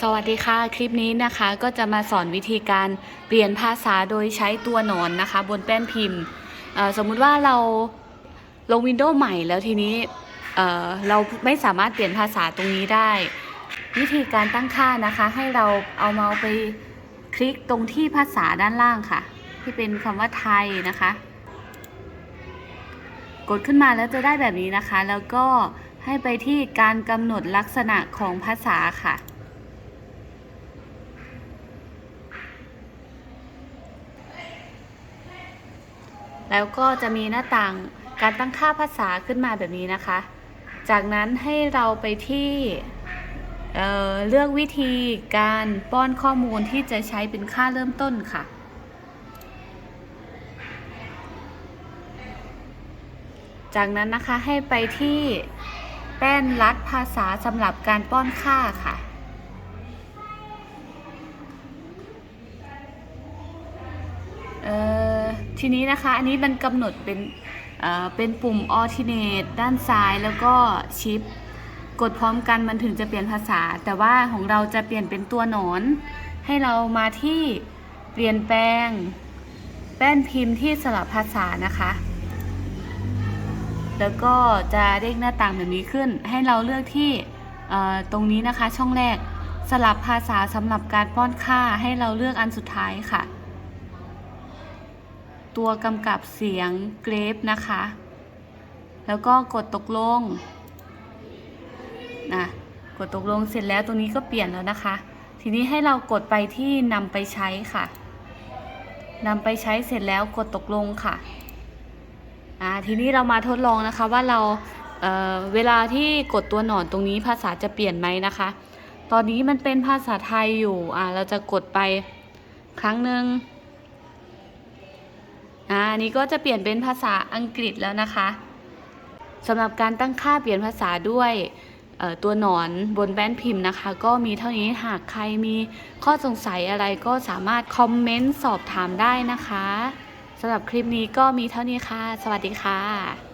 สวัสดีค่ะ คลิปนี้นะคะก็จะมาสอนวิธีการเปลี่ยนภาษาโดยใช้ตัวหนอนนะคะ บนแป้นพิมพ์ สมมุติว่าเราลงวินโดว์ใหม่แล้วทีนี้เเราไม่สามารถเปลี่ยนภาษาตรงนี้ได้ วิธีการตั้งค่านะคะ ให้เราเอาเมาส์ไปคลิกตรงที่ภาษาด้านล่างค่ะ ที่เป็นคำว่าไทยนะคะ กดขึ้นมาแล้วจะได้แบบนี้นะคะ แล้วก็ให้ไปที่การกำหนดลักษณะของภาษาค่ะ แล้วก็จะมีหน้าต่างการตั้งค่าภาษาขึ้นมาแบบนี้นะคะ จากนั้นให้เราไปที่เเลือกวิธีการป้อนข้อมูลที่จะใช้เป็นค่าเริ่มต้นค่ะ จากนั้นนะคะให้ไปที่แป้นรัดภาษาสำหรับการป้อนค่าค่ะ เอ่อ ทีนี้นะคะ อันนี้มันกำหนดเป็นเป็นปุ่ม alternate ด้านซ้ายแล้วก็ชิปกดพร้อมกันมันถึงจะเปลี่ยนภาษา แต่ว่าของเราจะเปลี่ยนเป็นตัวหนอน ให้เรามาที่เปลี่ยนแปลงแป้นพิมพ์ที่สลับภาษานะคะ แล้วก็จะเด้งหน้าต่างแบบนี้ขึ้น ให้เราเลือกที่ตรงนี้นะคะช่องแรกสลับภาษาสำหรับการป้อนค่าให้เราเลือกอันสุดท้ายค่ะ ตัวกำกับเสียงเกรฟนะคะ แล้วก็กดตกลงนะกดตกลงเสร็จแล้วตรงนี้ก็เปลี่ยนแล้วนะคะ ทีนี้ให้เรากดไปที่นำไปใช้ค่ะนำไปใช้เสร็จแล้วกดตกลงค่ะอ่าทีนี้เรามาทดลองนะคะว่าเราเอ่อเวลาที่กดตัวหนอนตรงนี้ภาษาจะเปลี่ยนไหมนะคะ ตอนนี้มันเป็นภาษาไทยอยู่อ่าเราจะกดไปครั้งหนึ่ง อ่าอันนี้ก็จะเปลี่ยนเป็นภาษาอังกฤษแล้วนะคะสำหรับการตั้งค่าเปลี่ยนภาษาด้วยตัวหนอนบนแป้นพิมพ์นะคะ ก็มีเท่านี้หากใครมีข้อสงสัยอะไรก็สามารถคอมเมนต์สอบถามได้นะคะสำหรับคลิปนี้ก็มีเท่านี้ค่ะ สวัสดีค่ะ